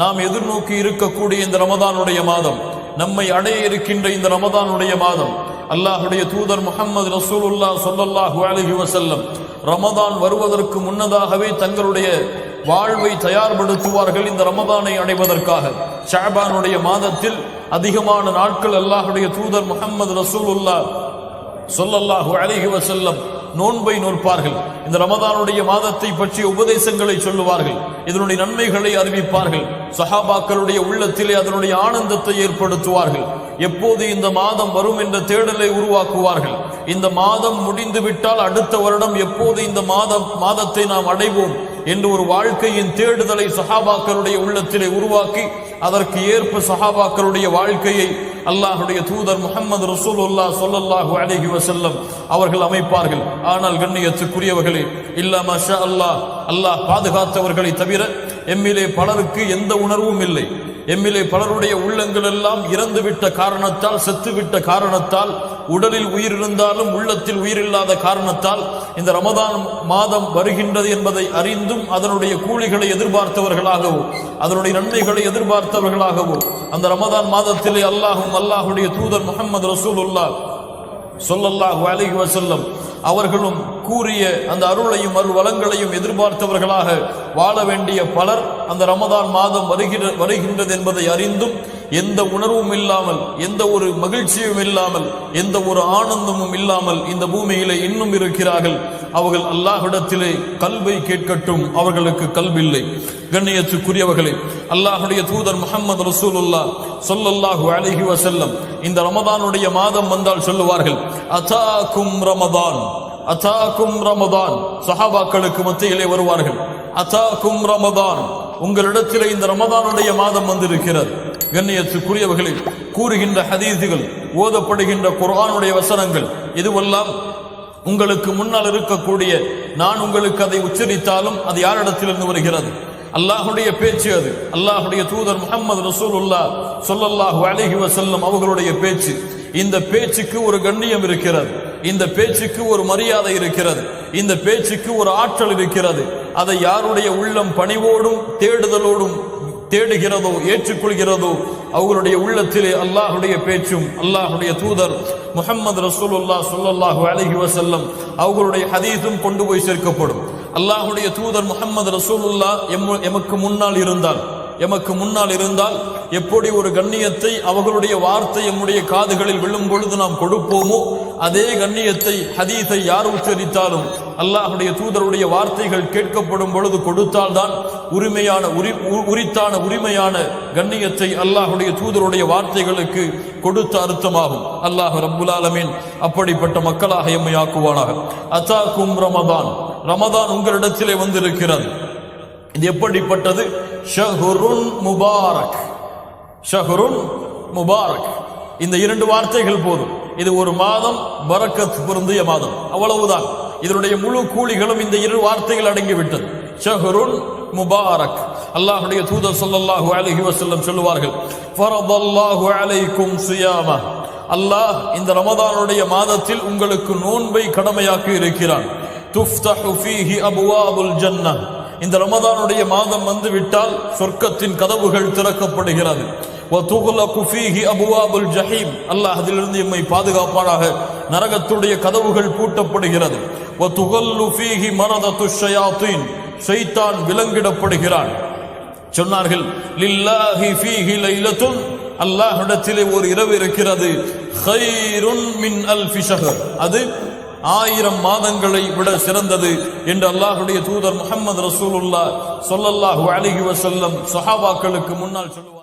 நாம் எதிர்நோக்கி இருக்கக்கூடிய இந்த ரமதானுடைய மாதம் நம்மை அடைய இருக்கின்ற இந்த ரமதானுடைய மாதம். அல்லாஹுடைய தூதர் முகமது ரசூலுல்லா சொல்லல்லாஹு அலஹி வசல்லம் ரமதான் வருவதற்கு முன்னதாகவே தங்களுடைய வாழ்வை தயார்படுத்துவார்கள் இந்த ரமதானை அடைவதற்காக. ஷாபானுடைய மாதத்தில் அதிகமான நாட்கள் அல்லாஹுடைய தூதர் முகமது ரசூலுல்லா சொல்லல்லாஹு அலஹி வசல்லம் நோன்பை நோற்பார்கள். இந்த ரமதானுடைய மாதத்தை பற்றிய உபதேசங்களை சொல்லுவார்கள். இதனுடைய நன்மைகளை அறிவிப்பார்கள். சஹாபாக்களுடைய உள்ளத்திலே அதனுடைய ஆனந்தத்தை ஏற்படுத்துவார்கள். எப்போது இந்த மாதம் வரும் என்ற தேடலை உருவாக்குவார்கள். இந்த மாதம் முடிந்துவிட்டால் அடுத்த வருடம் எப்போது இந்த மாதம் மாதத்தை நாம் அடைவோம்? என்று ஒரு வாழ்க்கையின் தேடுதலை சஹாபாக்களுடைய உள்ளத்திலே உருவாக்கி அதற்கு ஏற்ப சஹாபாக்களுடைய வாழ்க்கையை அல்லாஹுடைய தூதர் முகமது ரசூலுல்லா சொல்லல்லாஹு அலஹி வசல்லம் அவர்கள் அமைப்பார்கள். ஆனால் கண்ணியத்துக்குரியவர்களே இல்லா மஷா அல்லாஹ் அல்லாஹ் பாதுகாத்தவர்களை தவிர எம்மிலே பலருக்கு எந்த உணர்வும் இல்லை. எம்மிலே பலருடைய உள்ளங்கள் எல்லாம் இறந்துவிட்ட காரணத்தால் செத்துவிட்ட காரணத்தால் உடலில் உயிர் இருந்தாலும் உள்ளத்தில் உயிர் இல்லாத காரணத்தால் இந்த ரமதான் மாதம் வருகின்றது என்பதை அறிந்தும் அதனுடைய கூலிகளை எதிர்பார்த்தவர்களாகவோ அதனுடைய நன்மைகளை எதிர்பார்த்தவர்களாகவோ அந்த ரமதான் மாதத்திலே அல்லாஹும் அல்லாஹுடைய தூதர் முகமது ரசூலுல்லா சொல்லல்லாஹு அலிஹி வசல்லம் அவர்களும் கூறிய அந்த அருளையும் அருள் வளங்களையும் எதிர்பார்த்தவர்களாக வாழ வேண்டிய பலர் அந்த ரமதான் மாதம் வருகிற வருகின்றது என்பதை அறிந்தும் எந்த உணர்வும் இல்லாமல் எந்த ஒரு மகிழ்ச்சியும் இல்லாமல் எந்த ஒரு ஆனந்தமும் இல்லாமல் இந்த பூமியிலே இன்னும் இருக்கிறார்கள். அவர்கள் அல்லாஹிடத்திலே கல்வை கேட்கட்டும். அவர்களுக்கு கல்வில்லை. கண்ணியத்துக்குரியவர்களே அல்லாஹுடைய தூதர் முகமது ரசூலுல்லா சொல்லல்லாஹு அலைஹி வசல்லம் இந்த ரமதானுடைய மாதம் வந்தால் சொல்லுவார்கள் அசாக்கும் ரமதான். அதாக்கும் ரமதான். சஹாபாக்களுக்கு மத்தியிலே வருவார்கள். அதாக்கும் ரமதான். உங்களிடத்திலே இந்த ரமதானுடைய மாதம் வந்திருக்கிறது. கண்ணியத்துக்குரியவர்களில் கூறுகின்ற ஹதீதுகள் ஓதப்படுகின்ற குர்ஆனுடைய வசனங்கள் இதுவெல்லாம் உங்களுக்கு முன்னால் இருக்கக்கூடிய நான் உங்களுக்கு அதை உச்சரித்தாலும் அது யாரிடத்திலிருந்து வருகிறது? அல்லாஹுடைய பேச்சு அது. அல்லாஹுடைய தூதர் முகமது ரசூலுல்லா சொல்லல்லாஹு அலிஹி வசல்லம் அவர்களுடைய பேச்சு. இந்த பேச்சுக்கு ஒரு கண்ணியம் இருக்கிறது. இந்த பேச்சுக்கு ஒரு மரியாதை இருக்கிறது. இந்த பேச்சுக்கு ஒரு ஆற்றல் இருக்கிறது. அதை யாருடைய உள்ளம் பணிவோடும் தேடுதலோடும் தேடுகிறதோ ஏற்றுக்கொள்கிறதோ அவர்களுடைய உள்ளத்திலே அல்லாஹுடைய பேச்சும் அல்லாஹுடைய தூதர் முகமது ரசூலுல்லா சொல்லல்லாஹு அலஹி வசல்லம் அவர்களுடைய ஹதீஸும் கொண்டு போய் சேர்க்கப்படும். அல்லாஹுடைய தூதர் முகமது ரசூலுல்லா எம் எமக்கு முன்னால் இருந்தால் எமக்கு முன்னால் இருந்தால் எப்படி ஒரு கண்ணியத்தை அவர்களுடைய வார்த்தை எம்முடைய காதுகளில் விழும் பொழுது நாம் கொடுப்போமோ அதே கண்ணியத்தை ஹதீஸை யார் உச்சரித்தாலும் அல்லாஹுடைய தூதருடைய வார்த்தைகள் கேட்கப்படும் பொழுது கொடுத்தால்தான் உரிமையான உரி உ- உரித்தான உரிமையான கண்ணியத்தை அல்லாஹுடைய தூதருடைய வார்த்தைகளுக்கு கொடுத்த அர்த்தமாகும். அல்லாஹ் ரப்புல் அப்படிப்பட்ட மக்களாக எம்மை ஆக்குவானாக. அத்தாக்கும் ரமதான். ரமதான் உங்களிடத்திலே வந்திருக்கிறது. இது எப்படிப்பட்டது? ஷஹுருன் முபாரக். ஷஹ்ருன் முபாரக். இந்த இரண்டு வார்த்தைகள் போதும். இது ஒரு மாதம் பரக்கத் பொருந்திய மாதம். அவ்வளவுதான். இதனுடைய முழு கூலிகளும் இந்த இரு வார்த்தைகள் அடங்கிவிட்டது. ஷஹ்ருன் முபாரக். அல்லாஹுடைய தூதர் சொல்லல்லாஹு அலஹி வசல்லம் சொல்லுவார்கள் ஃபரதல்லாஹு அலைக்கும் சியாமா. அல்லாஹ் இந்த ரமதானுடைய மாதத்தில் உங்களுக்கு நோன்பை கடமையாக்கி இருக்கிறான். துஃப்தஹு ஃபீஹி அபுவாபுல் ஜன்னah இந்த ரமதானுடைய மாதம் வந்து விட்டால் சொர்க்கத்தின் கதவுகள் திறக்கப்படுகிறது. அபுவாபுல் ஜஹீம். அல்லாஹ் அதிலிருந்து எம்மை பாதுகாப்பானாக. நரகத்துடைய கதவுகள் பூட்டப்படுகிறது. ஷைத்தான் விலங்கிடப்படுகிறான். சொன்னார்கள் லில்லாஹி ஃபீஹி லைலத்துன். அல்லாஹ்விடத்திலே ஒரு இரவு இருக்கிறது. ஹைருன் மின் அல்ஃபி ஷஹர். அது ஆயிரம் மாதங்களை விட சிறந்தது என்று அல்லாஹுடைய தூதர் முகமது ரசூலுல்லாஹ் சொல்லல்லாஹு அலிஹி வசல்லம் சஹாபாக்களுக்கு முன்னால் சொல்லுவார்